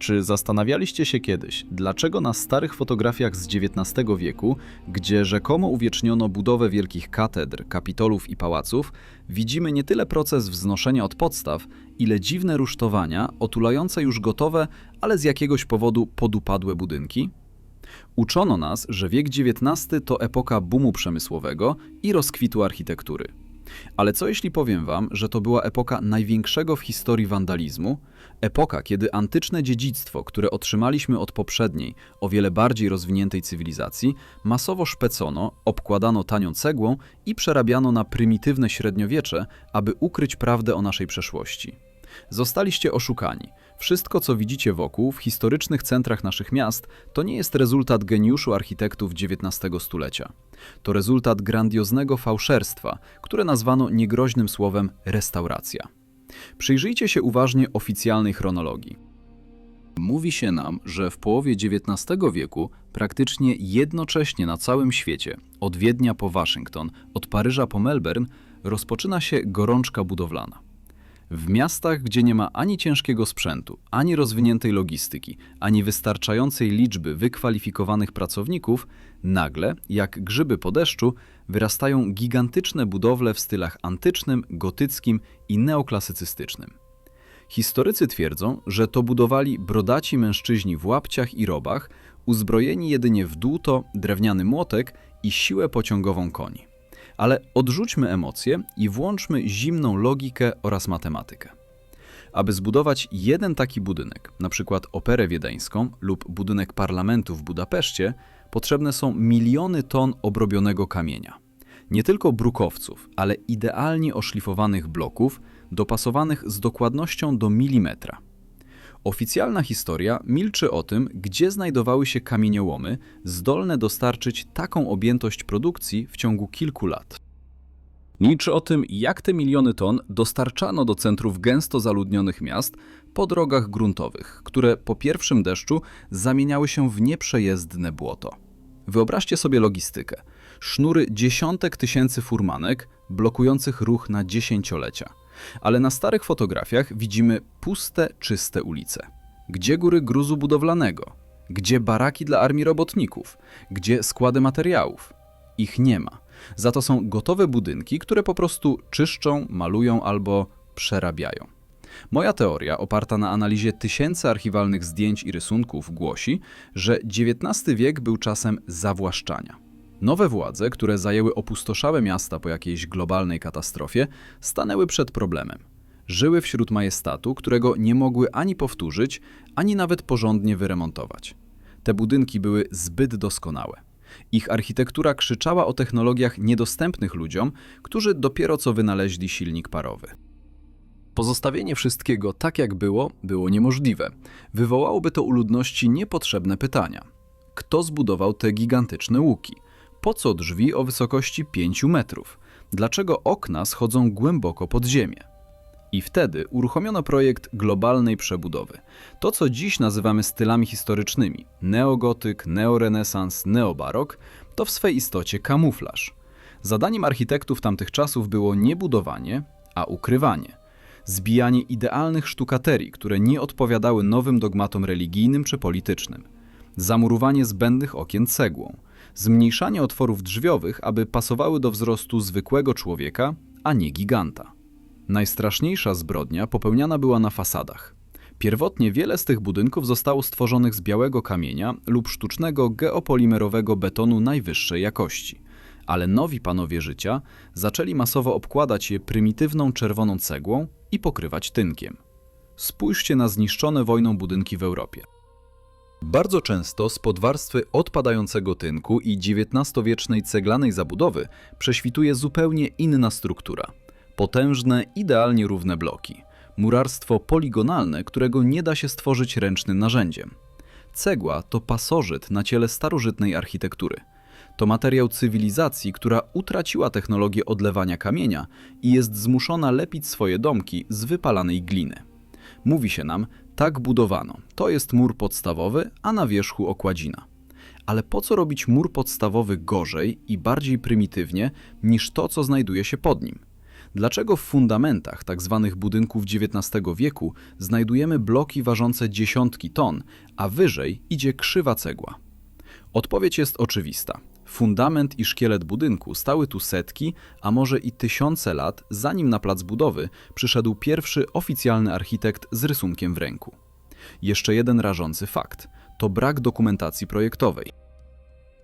Czy zastanawialiście się kiedyś, dlaczego na starych fotografiach z XIX wieku, gdzie rzekomo uwieczniono budowę wielkich katedr, kapitolów i pałaców, widzimy nie tyle proces wznoszenia od podstaw, ile dziwne rusztowania otulające już gotowe, ale z jakiegoś powodu podupadłe budynki? Uczono nas, że wiek XIX to epoka boomu przemysłowego i rozkwitu architektury. Ale co jeśli powiem wam, że to była epoka największego w historii wandalizmu? Epoka, kiedy antyczne dziedzictwo, które otrzymaliśmy od poprzedniej, o wiele bardziej rozwiniętej cywilizacji, masowo szpecono, obkładano tanią cegłą i przerabiano na prymitywne średniowiecze, aby ukryć prawdę o naszej przeszłości. Zostaliście oszukani. Wszystko, co widzicie wokół, w historycznych centrach naszych miast, to nie jest rezultat geniuszu architektów XIX stulecia. To rezultat grandioznego fałszerstwa, które nazwano niegroźnym słowem restauracja. Przyjrzyjcie się uważnie oficjalnej chronologii. Mówi się nam, że w połowie XIX wieku praktycznie jednocześnie na całym świecie, od Wiednia po Waszyngton, od Paryża po Melbourne, rozpoczyna się gorączka budowlana. W miastach, gdzie nie ma ani ciężkiego sprzętu, ani rozwiniętej logistyki, ani wystarczającej liczby wykwalifikowanych pracowników, nagle, jak grzyby po deszczu, wyrastają gigantyczne budowle w stylach antycznym, gotyckim i neoklasycystycznym. Historycy twierdzą, że to budowali brodaci mężczyźni w łapciach i robach, uzbrojeni jedynie w dłuto, drewniany młotek i siłę pociągową koni. Ale odrzućmy emocje i włączmy zimną logikę oraz matematykę. Aby zbudować jeden taki budynek, przykład operę wiedeńską lub budynek parlamentu w Budapeszcie, potrzebne są miliony ton obrobionego kamienia. Nie tylko brukowców, ale idealnie oszlifowanych bloków, dopasowanych z dokładnością do milimetra. Oficjalna historia milczy o tym, gdzie znajdowały się kamieniołomy zdolne dostarczyć taką objętość produkcji w ciągu kilku lat. Milczy o tym, jak te miliony ton dostarczano do centrów gęsto zaludnionych miast po drogach gruntowych, które po pierwszym deszczu zamieniały się w nieprzejezdne błoto. Wyobraźcie sobie logistykę. Sznury dziesiątek tysięcy furmanek blokujących ruch na dziesięciolecia. Ale na starych fotografiach widzimy puste, czyste ulice. Gdzie góry gruzu budowlanego? Gdzie baraki dla armii robotników? Gdzie składy materiałów? Ich nie ma. Za to są gotowe budynki, które po prostu czyszczą, malują albo przerabiają. Moja teoria, oparta na analizie tysięcy archiwalnych zdjęć i rysunków, głosi, że XIX wiek był czasem zawłaszczania. Nowe władze, które zajęły opustoszałe miasta po jakiejś globalnej katastrofie, stanęły przed problemem. Żyły wśród majestatu, którego nie mogły ani powtórzyć, ani nawet porządnie wyremontować. Te budynki były zbyt doskonałe. Ich architektura krzyczała o technologiach niedostępnych ludziom, którzy dopiero co wynaleźli silnik parowy. Pozostawienie wszystkiego tak jak było, było niemożliwe. Wywołałoby to u ludności niepotrzebne pytania. Kto zbudował te gigantyczne łuki? Po co drzwi o wysokości 5 metrów? Dlaczego okna schodzą głęboko pod ziemię? I wtedy uruchomiono projekt globalnej przebudowy. To, co dziś nazywamy stylami historycznymi neogotyk, neorenesans, neobarok to w swej istocie kamuflaż. Zadaniem architektów tamtych czasów było nie budowanie, a ukrywanie. Zbijanie idealnych sztukaterii, które nie odpowiadały nowym dogmatom religijnym czy politycznym. Zamurowanie zbędnych okien cegłą. Zmniejszanie otworów drzwiowych, aby pasowały do wzrostu zwykłego człowieka, a nie giganta. Najstraszniejsza zbrodnia popełniana była na fasadach. Pierwotnie wiele z tych budynków zostało stworzonych z białego kamienia lub sztucznego geopolimerowego betonu najwyższej jakości. Ale nowi panowie życia zaczęli masowo obkładać je prymitywną czerwoną cegłą i pokrywać tynkiem. Spójrzcie na zniszczone wojną budynki w Europie. Bardzo często spod warstwy odpadającego tynku i XIX-wiecznej ceglanej zabudowy prześwituje zupełnie inna struktura – Potężne, idealnie równe bloki. Murarstwo poligonalne, którego nie da się stworzyć ręcznym narzędziem. Cegła to pasożyt na ciele starożytnej architektury. To materiał cywilizacji, która utraciła technologię odlewania kamienia i jest zmuszona lepić swoje domki z wypalanej gliny. Mówi się nam, tak budowano. To jest mur podstawowy, a na wierzchu okładzina. Ale po co robić mur podstawowy gorzej i bardziej prymitywnie niż to, co znajduje się pod nim? Dlaczego w fundamentach tzw. budynków XIX wieku znajdujemy bloki ważące dziesiątki ton, a wyżej idzie krzywa cegła? Odpowiedź jest oczywista. Fundament i szkielet budynku stały tu setki, a może i tysiące lat, zanim na plac budowy przyszedł pierwszy oficjalny architekt z rysunkiem w ręku. Jeszcze jeden rażący fakt to brak dokumentacji projektowej.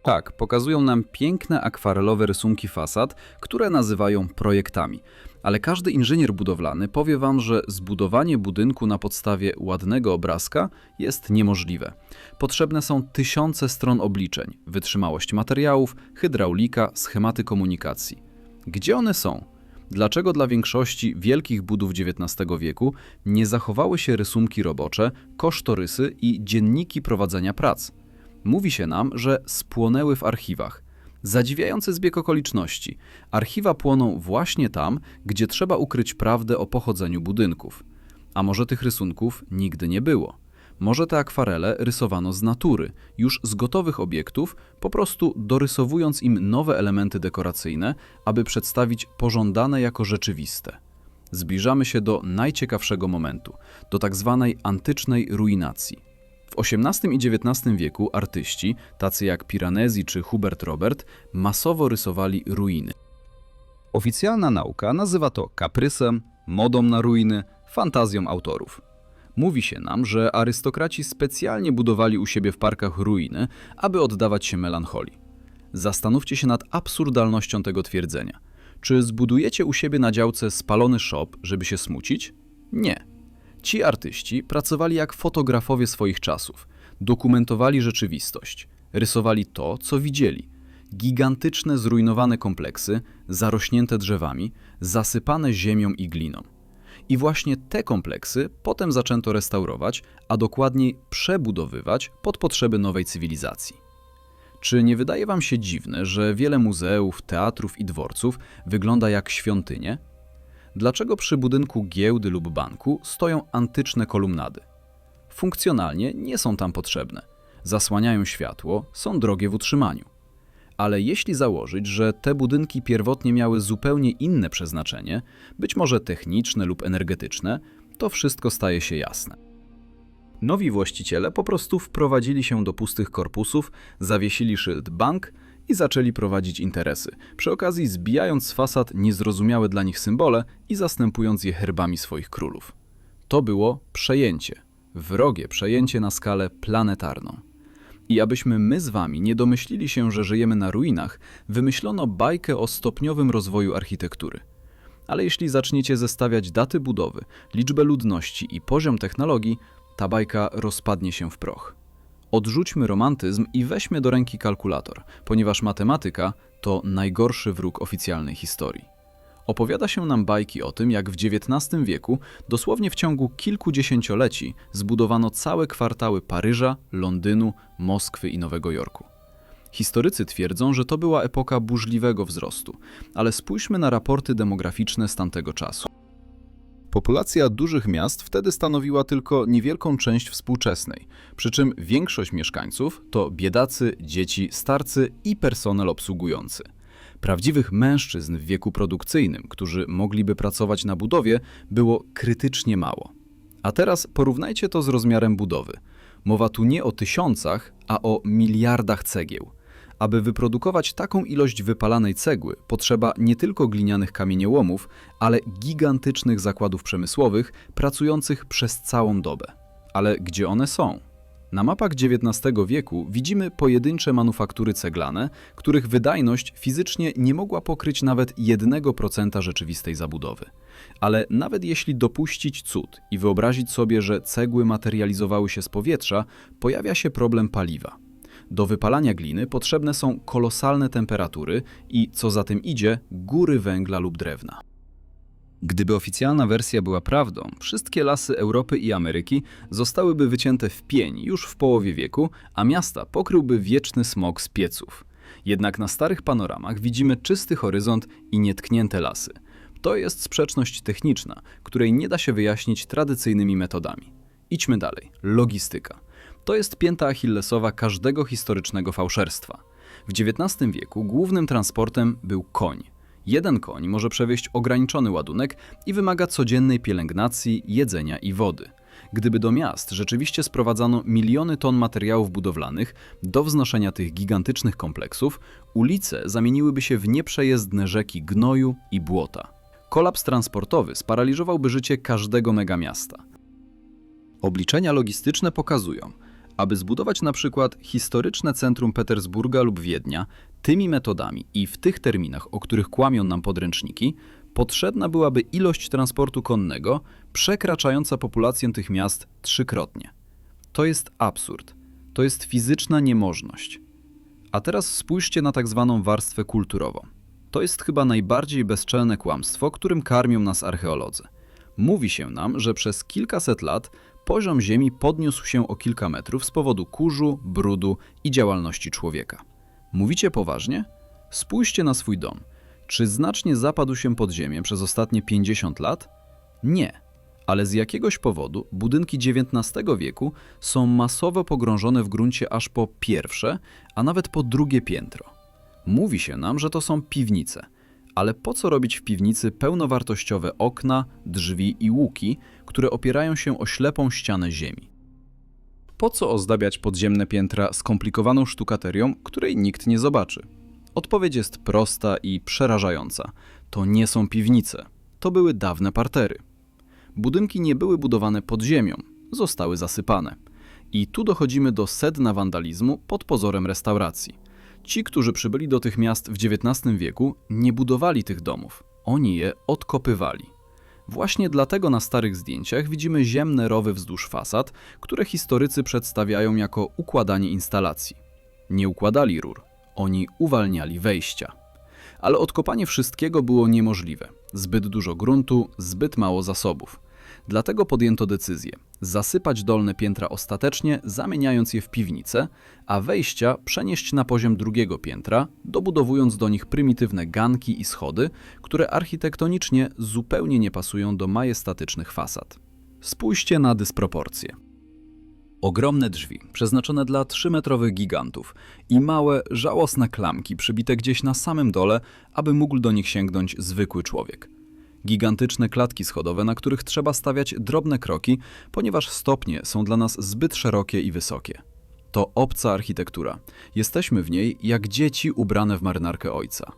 Tak, pokazują nam piękne akwarelowe rysunki fasad, które nazywają projektami. Ale każdy inżynier budowlany powie wam, że zbudowanie budynku na podstawie ładnego obrazka jest niemożliwe. Potrzebne są tysiące stron obliczeń, wytrzymałość materiałów, hydraulika, schematy komunikacji. Gdzie one są? Dlaczego dla większości wielkich budów XIX wieku nie zachowały się rysunki robocze, kosztorysy i dzienniki prowadzenia prac? Mówi się nam, że spłonęły w archiwach. Zadziwiający zbieg okoliczności. Archiwa płoną właśnie tam, gdzie trzeba ukryć prawdę o pochodzeniu budynków. A może tych rysunków nigdy nie było? Może te akwarele rysowano z natury, już z gotowych obiektów, po prostu dorysowując im nowe elementy dekoracyjne, aby przedstawić pożądane jako rzeczywiste. Zbliżamy się do najciekawszego momentu, do tak zwanej antycznej ruinacji. W XVIII i XIX wieku artyści, tacy jak Piranesi czy Hubert Robert, masowo rysowali ruiny. Oficjalna nauka nazywa to kaprysem, modą na ruiny, fantazją autorów. Mówi się nam, że arystokraci specjalnie budowali u siebie w parkach ruiny, aby oddawać się melancholii. Zastanówcie się nad absurdalnością tego twierdzenia. Czy zbudujecie u siebie na działce spalony shop, żeby się smucić? Nie. Ci artyści pracowali jak fotografowie swoich czasów. Dokumentowali rzeczywistość, rysowali to, co widzieli. Gigantyczne, zrujnowane kompleksy, zarośnięte drzewami, zasypane ziemią i gliną. I właśnie te kompleksy potem zaczęto restaurować, a dokładniej przebudowywać pod potrzeby nowej cywilizacji. Czy nie wydaje Wam się dziwne, że wiele muzeów, teatrów i dworców wygląda jak świątynie? Dlaczego przy budynku giełdy lub banku stoją antyczne kolumnady? Funkcjonalnie nie są tam potrzebne. Zasłaniają światło, są drogie w utrzymaniu. Ale jeśli założyć, że te budynki pierwotnie miały zupełnie inne przeznaczenie, być może techniczne lub energetyczne, to wszystko staje się jasne. Nowi właściciele po prostu wprowadzili się do pustych korpusów, zawiesili szyld bank i zaczęli prowadzić interesy, przy okazji zbijając z fasad niezrozumiałe dla nich symbole i zastępując je herbami swoich królów. To było przejęcie, wrogie przejęcie na skalę planetarną. I abyśmy my z wami nie domyślili się, że żyjemy na ruinach, wymyślono bajkę o stopniowym rozwoju architektury. Ale jeśli zaczniecie zestawiać daty budowy, liczbę ludności i poziom technologii, ta bajka rozpadnie się w proch. Odrzućmy romantyzm i weźmy do ręki kalkulator, ponieważ matematyka to najgorszy wróg oficjalnej historii. Opowiada się nam bajki o tym, jak w XIX wieku, dosłownie w ciągu kilkudziesięcioleci, zbudowano całe kwartały Paryża, Londynu, Moskwy i Nowego Jorku. Historycy twierdzą, że to była epoka burzliwego wzrostu, ale spójrzmy na raporty demograficzne z tamtego czasu. Populacja dużych miast wtedy stanowiła tylko niewielką część współczesnej, przy czym większość mieszkańców to biedacy, dzieci, starcy i personel obsługujący. Prawdziwych mężczyzn w wieku produkcyjnym, którzy mogliby pracować na budowie, było krytycznie mało. A teraz porównajcie to z rozmiarem budowy. Mowa tu nie o tysiącach, a o miliardach cegieł. Aby wyprodukować taką ilość wypalanej cegły, potrzeba nie tylko glinianych kamieniołomów, ale gigantycznych zakładów przemysłowych pracujących przez całą dobę. Ale gdzie one są? Na mapach XIX wieku widzimy pojedyncze manufaktury ceglane, których wydajność fizycznie nie mogła pokryć nawet 1% rzeczywistej zabudowy. Ale nawet jeśli dopuścić cud i wyobrazić sobie, że cegły materializowały się z powietrza, pojawia się problem paliwa. Do wypalania gliny potrzebne są kolosalne temperatury i, co za tym idzie, góry węgla lub drewna. Gdyby oficjalna wersja była prawdą, wszystkie lasy Europy i Ameryki zostałyby wycięte w pień już w połowie wieku, a miasta pokryłby wieczny smog z pieców. Jednak na starych panoramach widzimy czysty horyzont i nietknięte lasy. To jest sprzeczność techniczna, której nie da się wyjaśnić tradycyjnymi metodami. Idźmy dalej. Logistyka. To jest pięta achillesowa każdego historycznego fałszerstwa. W XIX wieku głównym transportem był koń. Jeden koń może przewieźć ograniczony ładunek i wymaga codziennej pielęgnacji, jedzenia i wody. Gdyby do miast rzeczywiście sprowadzano miliony ton materiałów budowlanych do wznoszenia tych gigantycznych kompleksów, ulice zamieniłyby się w nieprzejezdne rzeki gnoju i błota. Kolaps transportowy sparaliżowałby życie każdego megamiasta. Obliczenia logistyczne pokazują, aby zbudować na przykład historyczne centrum Petersburga lub Wiednia tymi metodami i w tych terminach, o których kłamią nam podręczniki, potrzebna byłaby ilość transportu konnego przekraczająca populację tych miast trzykrotnie. To jest absurd. To jest fizyczna niemożność. A teraz spójrzcie na tak zwaną warstwę kulturową. To jest chyba najbardziej bezczelne kłamstwo, którym karmią nas archeolodzy. Mówi się nam, że przez kilkaset lat poziom Ziemi podniósł się o kilka metrów z powodu kurzu, brudu i działalności człowieka. Mówicie poważnie? Spójrzcie na swój dom. Czy znacznie zapadł się pod ziemię przez ostatnie 50 lat? Nie. Ale z jakiegoś powodu budynki XIX wieku są masowo pogrążone w gruncie aż po pierwsze, a nawet po drugie piętro. Mówi się nam, że to są piwnice. Ale po co robić w piwnicy pełnowartościowe okna, drzwi i łuki, które opierają się o ślepą ścianę ziemi? Po co ozdabiać podziemne piętra skomplikowaną sztukaterią, której nikt nie zobaczy? Odpowiedź jest prosta i przerażająca. To nie są piwnice. To były dawne partery. Budynki nie były budowane pod ziemią, zostały zasypane. I tu dochodzimy do sedna wandalizmu pod pozorem restauracji. Ci, którzy przybyli do tych miast w XIX wieku, nie budowali tych domów. Oni je odkopywali. Właśnie dlatego na starych zdjęciach widzimy ziemne rowy wzdłuż fasad, które historycy przedstawiają jako układanie instalacji. Nie układali rur, oni uwalniali wejścia. Ale odkopanie wszystkiego było niemożliwe. Zbyt dużo gruntu, zbyt mało zasobów. Dlatego podjęto decyzję zasypać dolne piętra ostatecznie, zamieniając je w piwnice, a wejścia przenieść na poziom drugiego piętra, dobudowując do nich prymitywne ganki i schody, które architektonicznie zupełnie nie pasują do majestatycznych fasad. Spójrzcie na dysproporcje. Ogromne drzwi, przeznaczone dla 3-metrowych gigantów i małe, żałosne klamki przybite gdzieś na samym dole, aby mógł do nich sięgnąć zwykły człowiek. Gigantyczne klatki schodowe, na których trzeba stawiać drobne kroki, ponieważ stopnie są dla nas zbyt szerokie i wysokie. To obca architektura. Jesteśmy w niej jak dzieci ubrane w marynarkę ojca.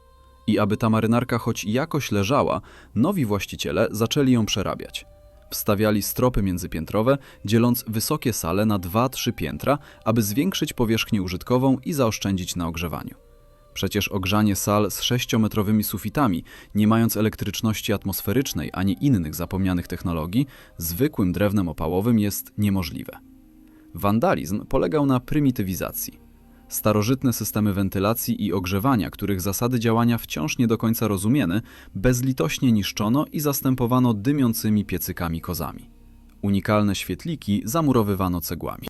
I aby ta marynarka choć jakoś leżała, nowi właściciele zaczęli ją przerabiać. Wstawiali stropy międzypiętrowe, dzieląc wysokie sale na 2-3 piętra, aby zwiększyć powierzchnię użytkową i zaoszczędzić na ogrzewaniu. Przecież ogrzanie sal z sześciometrowymi sufitami, nie mając elektryczności atmosferycznej ani innych zapomnianych technologii, zwykłym drewnem opałowym jest niemożliwe. Wandalizm polegał na prymitywizacji. Starożytne systemy wentylacji i ogrzewania, których zasady działania wciąż nie do końca rozumiemy, bezlitośnie niszczono i zastępowano dymiącymi piecykami kozami. Unikalne świetliki zamurowywano cegłami.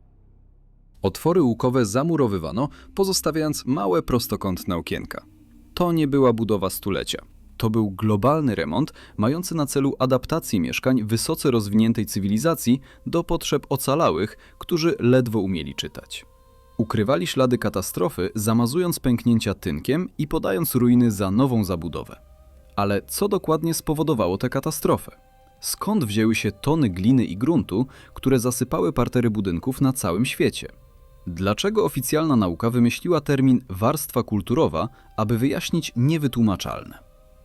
Otwory łukowe zamurowywano, pozostawiając małe prostokątne okienka. To nie była budowa stulecia. To był globalny remont mający na celu adaptację mieszkań wysoce rozwiniętej cywilizacji do potrzeb ocalałych, którzy ledwo umieli czytać. Ukrywali ślady katastrofy, zamazując pęknięcia tynkiem i podając ruiny za nową zabudowę. Ale co dokładnie spowodowało tę katastrofę? Skąd wzięły się tony gliny i gruntu, które zasypały partery budynków na całym świecie? Dlaczego oficjalna nauka wymyśliła termin warstwa kulturowa, aby wyjaśnić niewytłumaczalne?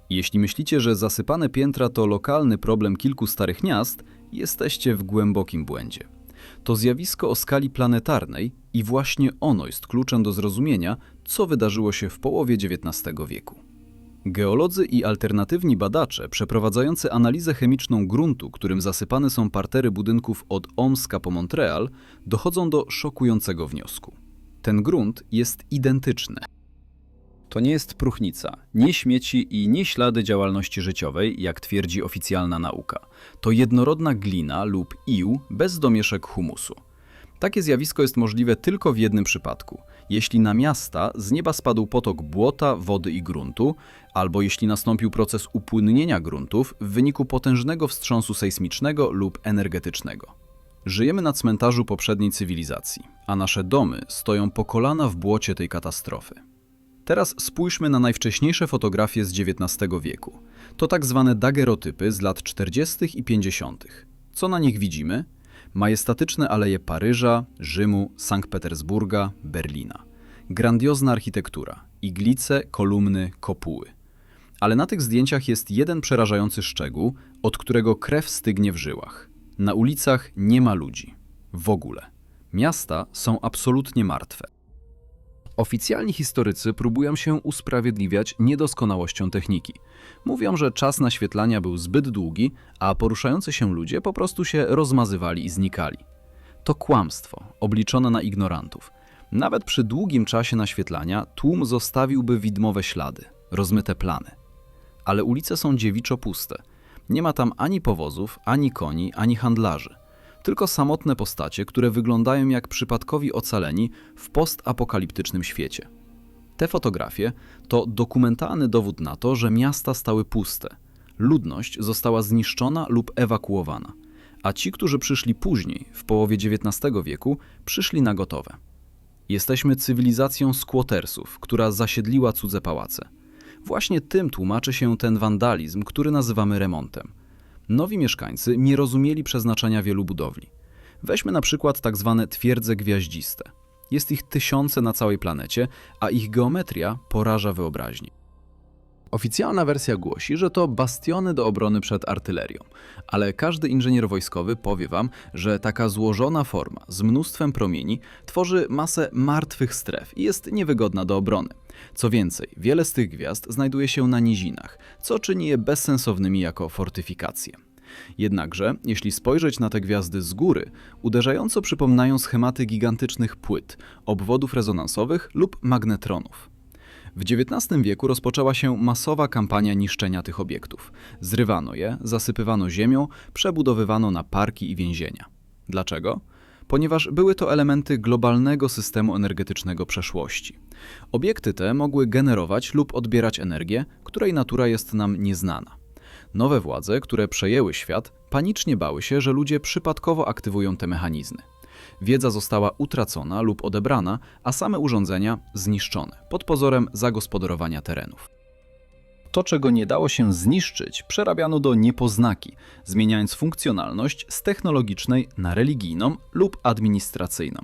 Jeśli myślicie, że zasypane piętra to lokalny problem kilku starych miast, jesteście w głębokim błędzie. To zjawisko o skali planetarnej i właśnie ono jest kluczem do zrozumienia, co wydarzyło się w połowie XIX wieku. Geolodzy i alternatywni badacze przeprowadzający analizę chemiczną gruntu, którym zasypane są partery budynków od Omska po Montreal, dochodzą do szokującego wniosku. Ten grunt jest identyczny. To nie jest próchnica, nie śmieci i nie ślady działalności życiowej, jak twierdzi oficjalna nauka. To jednorodna glina lub ił bez domieszek humusu. Takie zjawisko jest możliwe tylko w jednym przypadku. Jeśli na miasta z nieba spadł potok błota, wody i gruntu, albo jeśli nastąpił proces upłynnienia gruntów w wyniku potężnego wstrząsu sejsmicznego lub energetycznego. Żyjemy na cmentarzu poprzedniej cywilizacji, a nasze domy stoją po kolana w błocie tej katastrofy. Teraz spójrzmy na najwcześniejsze fotografie z XIX wieku. To tak zwane dagerotypy z lat 40. i 50. Co na nich widzimy? Majestatyczne aleje Paryża, Rzymu, Sankt Petersburga, Berlina. Grandiozna architektura, iglice, kolumny, kopuły. Ale na tych zdjęciach jest jeden przerażający szczegół, od którego krew stygnie w żyłach. Na ulicach nie ma ludzi. W ogóle. Miasta są absolutnie martwe. Oficjalni historycy próbują się usprawiedliwiać niedoskonałością techniki. Mówią, że czas naświetlania był zbyt długi, a poruszający się ludzie po prostu się rozmazywali i znikali. To kłamstwo, obliczone na ignorantów. Nawet przy długim czasie naświetlania tłum zostawiłby widmowe ślady, rozmyte plany. Ale ulice są dziewiczo puste. Nie ma tam ani powozów, ani koni, ani handlarzy tylko samotne postacie, które wyglądają jak przypadkowi ocaleni w postapokaliptycznym świecie. Te fotografie to dokumentalny dowód na to, że miasta stały puste. Ludność została zniszczona lub ewakuowana, a ci, którzy przyszli później, w połowie XIX wieku, przyszli na gotowe. Jesteśmy cywilizacją squattersów, która zasiedliła cudze pałace. Właśnie tym tłumaczy się ten wandalizm, który nazywamy remontem – Nowi mieszkańcy nie rozumieli przeznaczenia wielu budowli. Weźmy na przykład tak zwane twierdze gwiaździste. Jest ich tysiące na całej planecie, a ich geometria poraża wyobraźnię. Oficjalna wersja głosi, że to bastiony do obrony przed artylerią, ale każdy inżynier wojskowy powie wam, że taka złożona forma z mnóstwem promieni tworzy masę martwych stref i jest niewygodna do obrony. Co więcej, wiele z tych gwiazd znajduje się na nizinach, co czyni je bezsensownymi jako fortyfikacje. Jednakże, jeśli spojrzeć na te gwiazdy z góry, uderzająco przypominają schematy gigantycznych płyt, obwodów rezonansowych lub magnetronów. W XIX wieku rozpoczęła się masowa kampania niszczenia tych obiektów. Zrywano je, zasypywano ziemią, przebudowywano na parki i więzienia. Dlaczego? Ponieważ były to elementy globalnego systemu energetycznego przeszłości. Obiekty te mogły generować lub odbierać energię, której natura jest nam nieznana. Nowe władze, które przejęły świat, panicznie bały się, że ludzie przypadkowo aktywują te mechanizmy. Wiedza została utracona lub odebrana, a same urządzenia zniszczone pod pozorem zagospodarowania terenów. To, czego nie dało się zniszczyć, przerabiano do niepoznaki, zmieniając funkcjonalność z technologicznej na religijną lub administracyjną.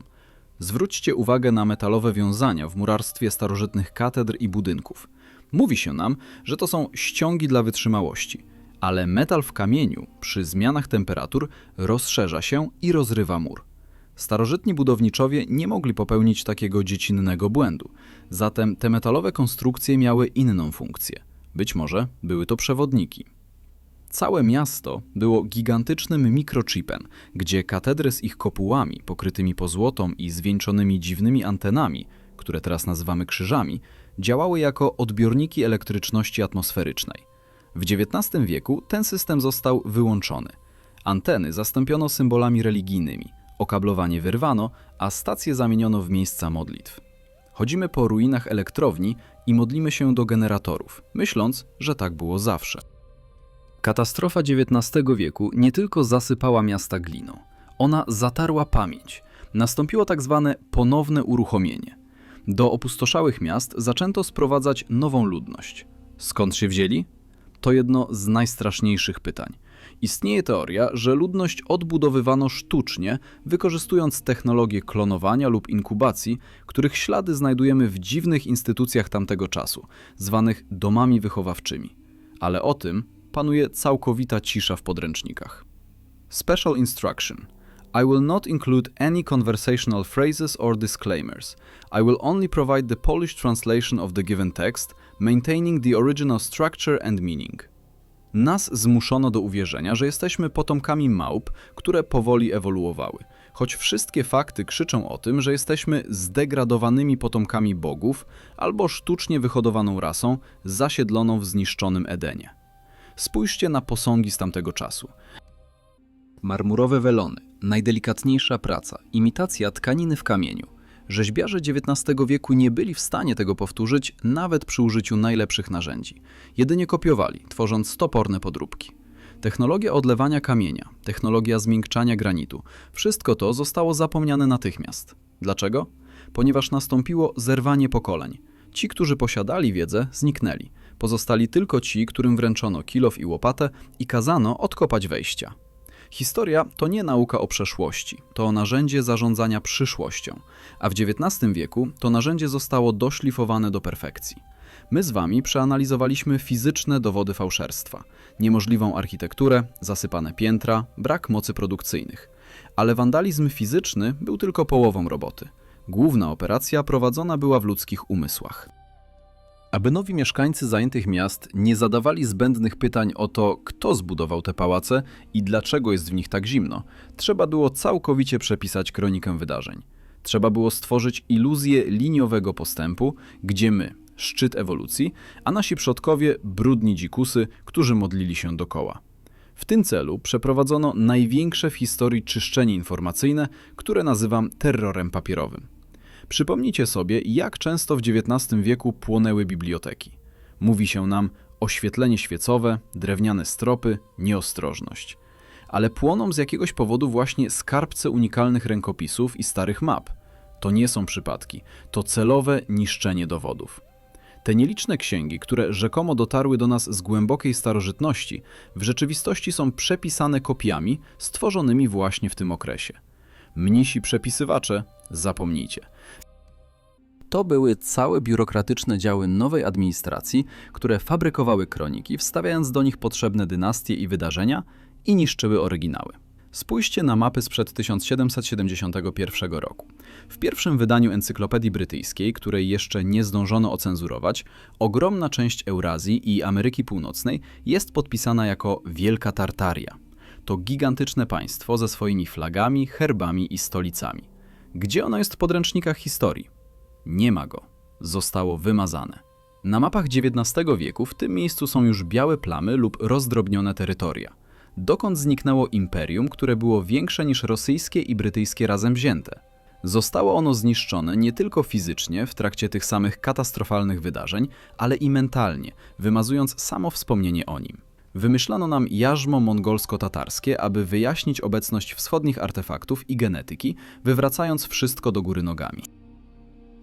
Zwróćcie uwagę na metalowe wiązania w murarstwie starożytnych katedr i budynków. Mówi się nam, że to są ściągi dla wytrzymałości, ale metal w kamieniu przy zmianach temperatur rozszerza się i rozrywa mur. Starożytni budowniczowie nie mogli popełnić takiego dziecinnego błędu, zatem te metalowe konstrukcje miały inną funkcję. Być może były to przewodniki. Całe miasto było gigantycznym mikrochipem, gdzie katedry z ich kopułami pokrytymi pozłotą i zwieńczonymi dziwnymi antenami, które teraz nazywamy krzyżami, działały jako odbiorniki elektryczności atmosferycznej. W XIX wieku ten system został wyłączony. Anteny zastąpiono symbolami religijnymi, okablowanie wyrwano, a stacje zamieniono w miejsca modlitw. Chodzimy po ruinach elektrowni i modlimy się do generatorów, myśląc, że tak było zawsze. Katastrofa XIX wieku nie tylko zasypała miasta gliną, ona zatarła pamięć. Nastąpiło tak zwane ponowne uruchomienie. Do opustoszałych miast zaczęto sprowadzać nową ludność. Skąd się wzięli? To jedno z najstraszniejszych pytań. Istnieje teoria, że ludność odbudowywano sztucznie, wykorzystując technologię klonowania lub inkubacji, których ślady znajdujemy w dziwnych instytucjach tamtego czasu, zwanych domami wychowawczymi. Ale o tym panuje całkowita cisza w podręcznikach. Special Instruction – I will not include any conversational phrases or disclaimers. I will only provide the Polish translation of the given text, maintaining the original structure and meaning. Nas zmuszono do uwierzenia, że jesteśmy potomkami małp, które powoli ewoluowały, choć wszystkie fakty krzyczą o tym, że jesteśmy zdegradowanymi potomkami bogów albo sztucznie wyhodowaną rasą zasiedloną w zniszczonym Edenie. Spójrzcie na posągi z tamtego czasu. Marmurowe welony, najdelikatniejsza praca, imitacja tkaniny w kamieniu. Rzeźbiarze XIX wieku nie byli w stanie tego powtórzyć nawet przy użyciu najlepszych narzędzi. Jedynie kopiowali, tworząc toporne podróbki. Technologia odlewania kamienia, technologia zmiękczania granitu wszystko to zostało zapomniane natychmiast. Dlaczego? Ponieważ nastąpiło zerwanie pokoleń. Ci, którzy posiadali wiedzę, zniknęli. Pozostali tylko ci, którym wręczono kilof i łopatę i kazano odkopać wejścia. Historia to nie nauka o przeszłości, to narzędzie zarządzania przyszłością, a w XIX wieku to narzędzie zostało doszlifowane do perfekcji. My z Wami przeanalizowaliśmy fizyczne dowody fałszerstwa, niemożliwą architekturę, zasypane piętra, brak mocy produkcyjnych. Ale wandalizm fizyczny był tylko połową roboty. Główna operacja prowadzona była w ludzkich umysłach. Aby nowi mieszkańcy zajętych miast nie zadawali zbędnych pytań o to, kto zbudował te pałace i dlaczego jest w nich tak zimno, trzeba było całkowicie przepisać kronikę wydarzeń. Trzeba było stworzyć iluzję liniowego postępu, gdzie my, szczyt ewolucji, a nasi przodkowie brudni dzikusy, którzy modlili się dokoła. W tym celu przeprowadzono największe w historii czyszczenie informacyjne, które nazywam terrorem papierowym. Przypomnijcie sobie, jak często w XIX wieku płonęły biblioteki. Mówi się nam oświetlenie świecowe, drewniane stropy, nieostrożność. Ale płoną z jakiegoś powodu właśnie skarbce unikalnych rękopisów i starych map. To nie są przypadki, to celowe niszczenie dowodów. Te nieliczne księgi, które rzekomo dotarły do nas z głębokiej starożytności, w rzeczywistości są przepisane kopiami stworzonymi właśnie w tym okresie. Mnisi przepisywacze, zapomnijcie. To były całe biurokratyczne działy nowej administracji, które fabrykowały kroniki, wstawiając do nich potrzebne dynastie i wydarzenia i niszczyły oryginały. Spójrzcie na mapy sprzed 1771 roku. W pierwszym wydaniu Encyklopedii Brytyjskiej, której jeszcze nie zdążono ocenzurować, ogromna część Eurazji i Ameryki Północnej jest podpisana jako Wielka Tartaria. To gigantyczne państwo ze swoimi flagami, herbami i stolicami. Gdzie ono jest w podręcznikach historii? Nie ma go. Zostało wymazane. Na mapach XIX wieku w tym miejscu są już białe plamy lub rozdrobnione terytoria. Dokąd zniknęło imperium, które było większe niż rosyjskie i brytyjskie razem wzięte? Zostało ono zniszczone nie tylko fizycznie w trakcie tych samych katastrofalnych wydarzeń, ale i mentalnie, wymazując samo wspomnienie o nim. Wymyślano nam jarzmo mongolsko-tatarskie, aby wyjaśnić obecność wschodnich artefaktów i genetyki, wywracając wszystko do góry nogami.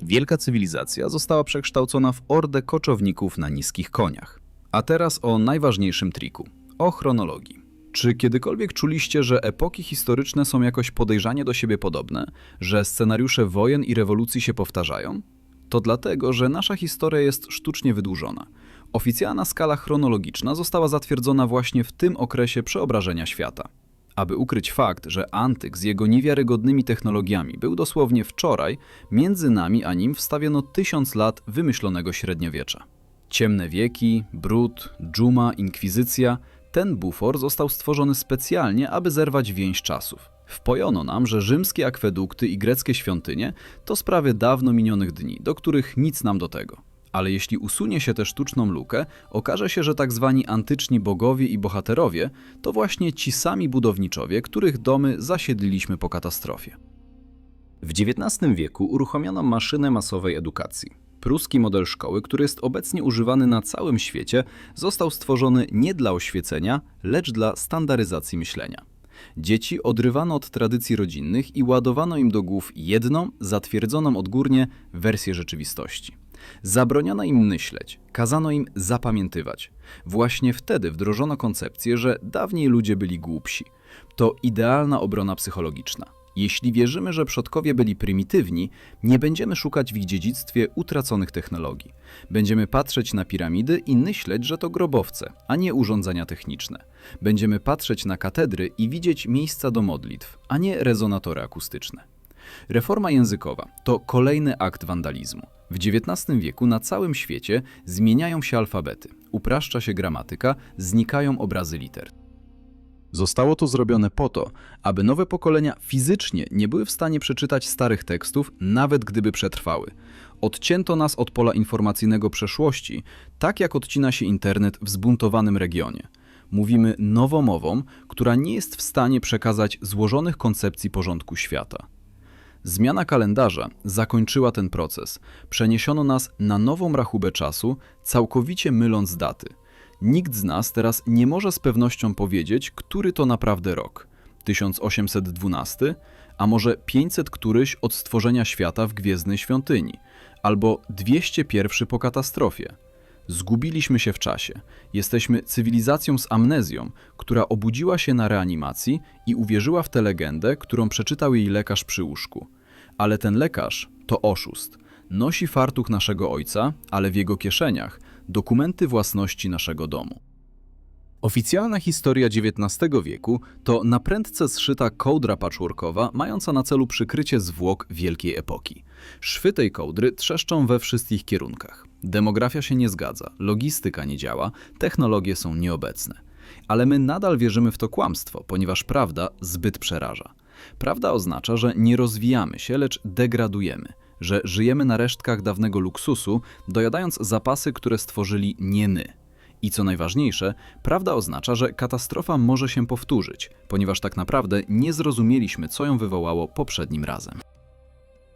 Wielka cywilizacja została przekształcona w ordę koczowników na niskich koniach. A teraz o najważniejszym triku o chronologii. Czy kiedykolwiek czuliście, że epoki historyczne są jakoś podejrzanie do siebie podobne, że scenariusze wojen i rewolucji się powtarzają? To dlatego, że nasza historia jest sztucznie wydłużona. Oficjalna skala chronologiczna została zatwierdzona właśnie w tym okresie przeobrażenia świata. Aby ukryć fakt, że antyk z jego niewiarygodnymi technologiami był dosłownie wczoraj, między nami a nim wstawiono tysiąc lat wymyślonego średniowiecza. Ciemne wieki, brud, dżuma, inkwizycja ten bufor został stworzony specjalnie, aby zerwać więź czasów. Wpojono nam, że rzymskie akwedukty i greckie świątynie to sprawy dawno minionych dni, do których nic nam do tego. Ale jeśli usunie się tę sztuczną lukę, okaże się, że tak zwani antyczni bogowie i bohaterowie to właśnie ci sami budowniczowie, których domy zasiedliliśmy po katastrofie. W XIX wieku uruchomiono maszynę masowej edukacji. Pruski model szkoły, który jest obecnie używany na całym świecie, został stworzony nie dla oświecenia, lecz dla standaryzacji myślenia. Dzieci odrywano od tradycji rodzinnych i ładowano im do głów jedną, zatwierdzoną odgórnie wersję rzeczywistości. Zabroniono im myśleć, kazano im zapamiętywać. Właśnie wtedy wdrożono koncepcję, że dawniej ludzie byli głupsi. To idealna obrona psychologiczna. Jeśli wierzymy, że przodkowie byli prymitywni, nie będziemy szukać w ich dziedzictwie utraconych technologii. Będziemy patrzeć na piramidy i myśleć, że to grobowce, a nie urządzenia techniczne. Będziemy patrzeć na katedry i widzieć miejsca do modlitw, a nie rezonatory akustyczne. Reforma językowa to kolejny akt wandalizmu. W XIX wieku na całym świecie zmieniają się alfabety, upraszcza się gramatyka, znikają obrazy liter. Zostało to zrobione po to, aby nowe pokolenia fizycznie nie były w stanie przeczytać starych tekstów, nawet gdyby przetrwały. Odcięto nas od pola informacyjnego przeszłości, tak jak odcina się internet w zbuntowanym regionie. Mówimy nowomową, która nie jest w stanie przekazać złożonych koncepcji porządku świata. Zmiana kalendarza zakończyła ten proces. Przeniesiono nas na nową rachubę czasu, całkowicie myląc daty – Nikt z nas teraz nie może z pewnością powiedzieć, który to naprawdę rok 1812 A może 500 któryś od stworzenia świata w Gwiezdnej Świątyni? Albo 201 po katastrofie? Zgubiliśmy się w czasie. Jesteśmy cywilizacją z amnezją, która obudziła się na reanimacji i uwierzyła w tę legendę, którą przeczytał jej lekarz przy łóżku. Ale ten lekarz to oszust. Nosi fartuch naszego ojca, ale w jego kieszeniach dokumenty własności naszego domu. Oficjalna historia XIX wieku to naprędce zszyta kołdra patchworkowa mająca na celu przykrycie zwłok wielkiej epoki. Szwy tej kołdry trzeszczą we wszystkich kierunkach. Demografia się nie zgadza, logistyka nie działa, technologie są nieobecne. Ale my nadal wierzymy w to kłamstwo, ponieważ prawda zbyt przeraża. Prawda oznacza, że nie rozwijamy się, lecz degradujemy, że żyjemy na resztkach dawnego luksusu, dojadając zapasy, które stworzyli nie my. I co najważniejsze, prawda oznacza, że katastrofa może się powtórzyć, ponieważ tak naprawdę nie zrozumieliśmy, co ją wywołało poprzednim razem.